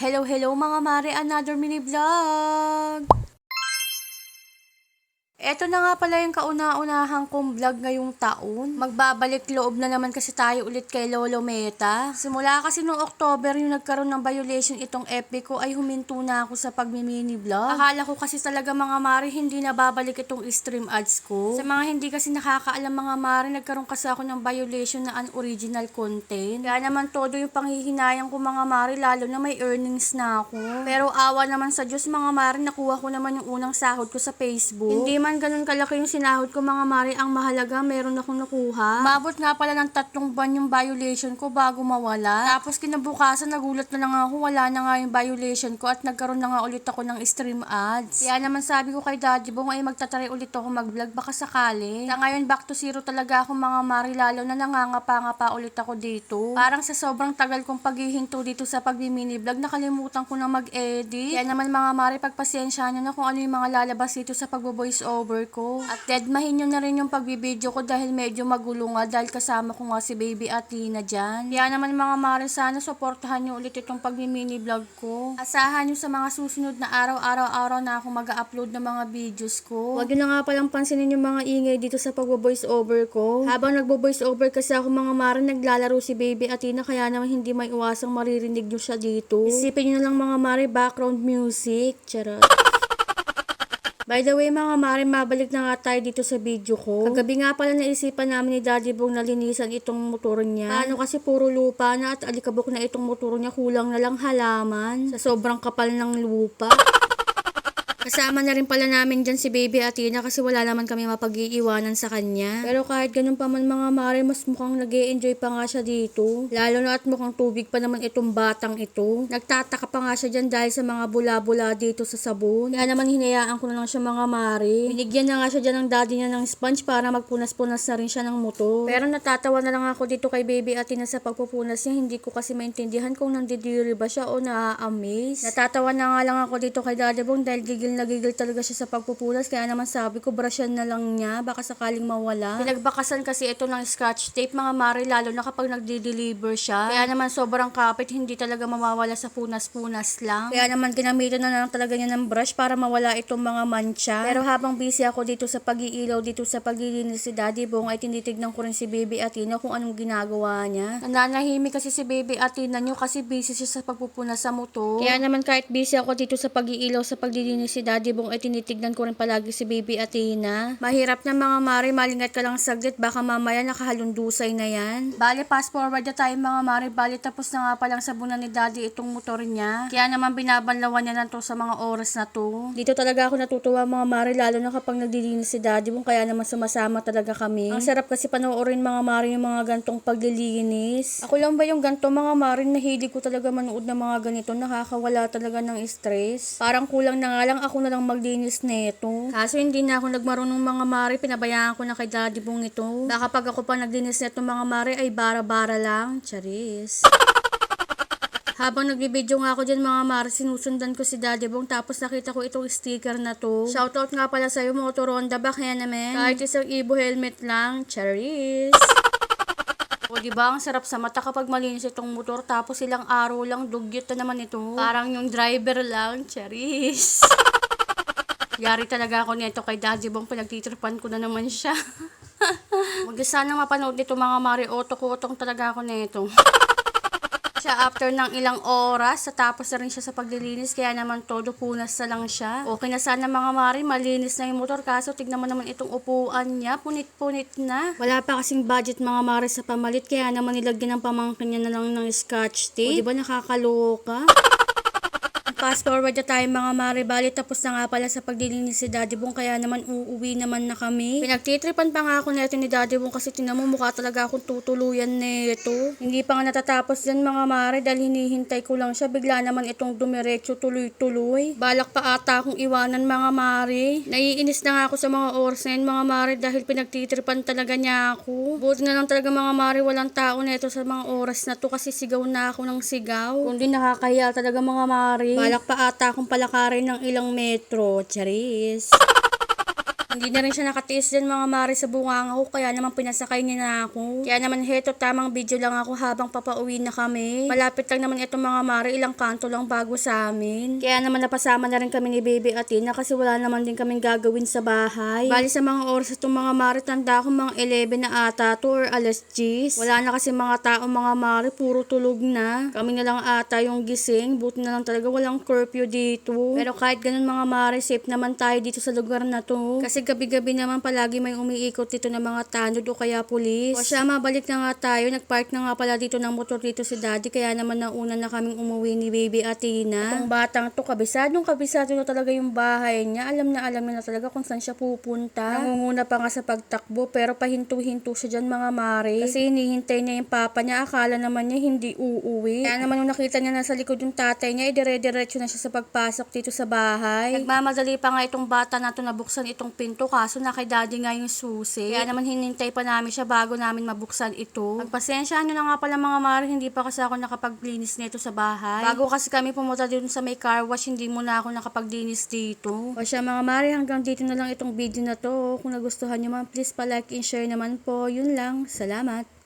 Hello, hello mga mare, another mini vlog! Eto na nga pala yung kauna-unahang kong vlog ngayong taon. Magbabalik loob na naman kasi tayo ulit kay Lolo Meta. Simula kasi noong October yung nagkaroon ng violation itong epic ko ay huminto na ako sa pagmimini vlog. Akala ko kasi talaga mga mare hindi na babalik itong stream ads ko. Sa mga hindi kasi nakakaalam mga mare, nagkaroon kasi ako ng violation na unoriginal content. Kaya naman todo yung panghihinayang ko mga mare lalo na may earnings na ako. Pero awa naman sa Diyos mga mare, nakuha ko naman yung unang sahod ko sa Facebook. Hindi man ganun kalaki yung sinahod ko mga mare, ang mahalaga meron akong nakuha. Mabot nga pala ng tatlong buwan yung violation ko bago mawala. Tapos kinabukasan nagulat na lang ako, wala na nga yung violation ko at nagkaroon na nga ulit ako ng stream ads. Kaya naman sabi ko kay Daddy Bong ay magtatry ulit ako mag-vlog baka sakali. Sa ngayon back to zero talaga ako mga mare, lalo na nangangapa nga pa ulit ako dito. Parang sa sobrang tagal kong paghihinto dito sa pagmi-mini vlog, nakalimutan ko na mag-edit. Kaya naman mga mare, pagpasensya nyo na kung ano yung mga lalabas dito sa pagbo-voice over ko. At deadmahin nyo na rin yung pagbibideo ko dahil medyo magulo nga dahil kasama ko nga si baby Athena dyan. Kaya naman mga mare, sana supportahan nyo ulit itong pagmi-mini vlog ko. Asahan nyo sa mga susunod na araw-araw-araw na ako mag-upload ng mga videos ko. Huwag nyo na nga palang pansinin yung mga ingay dito sa pagbo-voice over ko. Habang nagbo-voice over kasi ako mga mare, naglalaro si baby Athena kaya naman hindi may iwasang maririnig nyo siya dito. Isipin nyo na lang mga mare, background music. Charot. By the way mga mare, mabalik na nga tayo dito sa video ko. Kagabi nga pala naisipan namin ni Daddy Bong na linisan itong motor niya. Paano kasi puro lupa na at alikabok na itong motor niya, kulang na lang halaman sa sobrang kapal ng lupa. Kasama na rin pala namin dyan si Baby Athena kasi wala naman kami mapag-iiwanan sa kanya. Pero kahit ganun pa man mga mare, mas mukhang nag enjoy pa nga siya dito. Lalo na at mukhang tubig pa naman itong batang ito. Nagtataka pa nga siya dyan dahil sa mga bula-bula dito sa sabon. Kaya naman hinayaan ko na lang siya mga mare. Binigyan na nga siya dyan ng daddy niya ng sponge para magpunas-punas na rin siya ng motor. Pero natatawa na lang ako dito kay Baby Athena sa pagpupunas niya. Hindi ko kasi maintindihan kung nandidiri ba siya o na-amaze. Natatawa na nga lang ako dito kay Daddy Bong dahil gigil na gigil talaga siya sa pagpupunas. Kaya naman sabi ko, brushan na lang niya. Baka sakaling mawala. Pinagbakasan kasi ito ng scotch tape, mga mare, lalo na kapag nagde-deliver siya. Kaya naman sobrang kapit, hindi talaga mawawala sa punas-punas lang. Kaya naman ginamitan na lang talaga niya ng brush para mawala itong mga mancha. Pero habang busy ako dito sa pag-iilaw, dito sa paglilinis si Daddy Bong, ay tinitignan ko rin si Baby Athena kung anong ginagawa niya. Nananahimik kasi si Baby Athena niyo kasi busy siya sa pagpupunas sa motor. Kaya naman kahit busy ako dito sa pag-iilaw, sa paglilinis si Daddy Bong, ay tinitignan ko rin palagi si Baby Athena. Mahirap na mga mare, malingat ka lang saglit, baka mamaya nakahalundusay na yan. Bale, fast forward na tayo mga mare, bale tapos na nga palang sabunan ni Daddy itong motor niya. Kaya naman binabanlawan niya na to sa mga oras na to. Dito talaga ako natutuwa mga mare, lalo na kapag nagdilinis si Daddy Bong, kaya naman sumasama talaga kami. Ang sarap kasi panoorin mga mare yung mga gantong paglilinis. Ako lang ba yung ganto mga mare, nahilig ko talaga manood ng mga ganito, nakakawala talaga ng stress. Parang kulang na nga lang ako na lang maglinis neto. Kaso hindi na ako nagmarunong mga mare, pinabayaan ko na kay Daddy Bong ito. Baka pag ako pa naglinis neto mga mare ay bara-bara lang. Charis. Habang nagbibideo nga ako dyan mga mare, sinusundan ko si Daddy Bong tapos nakita ko itong sticker na to. Shoutout nga pala sa'yo, Motoronda, baka naman. Kahit isang Ibo helmet lang, charis. O di ba ang sarap sa mata kapag malinis itong motor tapos ilang araw lang dugyot na naman ito. Parang yung driver lang, charis. Yari talaga ako nito kay Daddy Bong pinagtitripan ko na naman siya. Huwag sana mapanood nito mga mare, otok-otong talaga ako nito. siya after ng ilang oras, tapos na rin siya sa paglilinis, kaya naman todo punas na lang siya. Okay na sana mga mari, malinis na yung motor, kaso tignan mo naman itong upuan niya, punit-punit na. Wala pa kasing budget mga mari sa pamalit, kaya naman nilagyan ng pamangkin niya na lang ng scotch tape. O, di ba nakakaloka? Fast forward na tayo mga mare, bali tapos na nga pala sa paglilinis si Daddy Bong kaya naman uuwi naman na kami. Pinagtitripan pa nga ako neto ni Daddy Bong kasi tinan mo mukha talaga akong tutuluyan neto. Hindi pa nga natatapos yan mga mare dahil hinihintay ko lang siya bigla naman itong dumiretso tuloy-tuloy. Balak pa ata akong iwanan mga mare. Naiinis na nga ako sa mga oras na yun mga mare dahil pinagtitripan talaga niya ako. Buti na lang talaga mga mare walang tao neto sa mga oras na to kasi sigaw na ako ng sigaw. Kundi nakakahiya talaga mga mare. Balak pa ata akong palakarin ng ilang metro. Charis. Hindi na rin siya nakatiis din mga mare sa bunganga ko, kaya naman pinasakay niya na ako. Kaya naman heto, tamang video lang ako habang papauwi na kami. Malapit lang naman itong mga mare, ilang kanto lang bago sa amin. Kaya naman napasama na rin kami ni Baby Atina kasi wala naman din kaming gagawin sa bahay. Bali sa mga oras itong mga mare, tanda ko mga 11 na ata to or alas 10. Wala na kasi mga tao mga mare, puro tulog na. Kami na lang ata yung gising, buti na lang talaga walang curfew dito. Pero kahit ganun mga mare, safe naman tayo dito sa lugar na to. Kasi gabi-gabi naman palagi may umiikot dito ng mga tanod o kaya pulis. O siya, mabalik na nga tayo. Nagpark na nga pala dito ng motor dito si daddy. Kaya naman nauna na kaming umuwi ni baby Atina. Itong batang to, kabisadong kabisado na talaga yung bahay niya. Alam na alam niya na talaga kung saan siya pupunta. Nangunguna pa nga sa pagtakbo pero pahinto-hinto siya dyan mga mare. Kasi hinihintay niya yung papa niya. Akala naman niya hindi uuwi. Kaya naman nung nakita niya nasa likod yung tatay niya, idire-diretso na siya sa pagpasok dito sa bahay. Nagmamadali pa nga itong bata na to nabuksan itong pinto kaso na kay daddy nga yung susi. Kaya naman hinintay pa namin siya bago namin mabuksan ito. Magpasensya nyo na nga pala mga mare, hindi pa kasi ako nakapaglinis nito sa bahay. Bago kasi kami pumunta dito sa may car wash, hindi muna ako nakapaglinis dito. O siya mga mare, hanggang dito na lang itong video na to. Kung nagustuhan nyo man, please pa like and share naman po. Yun lang. Salamat.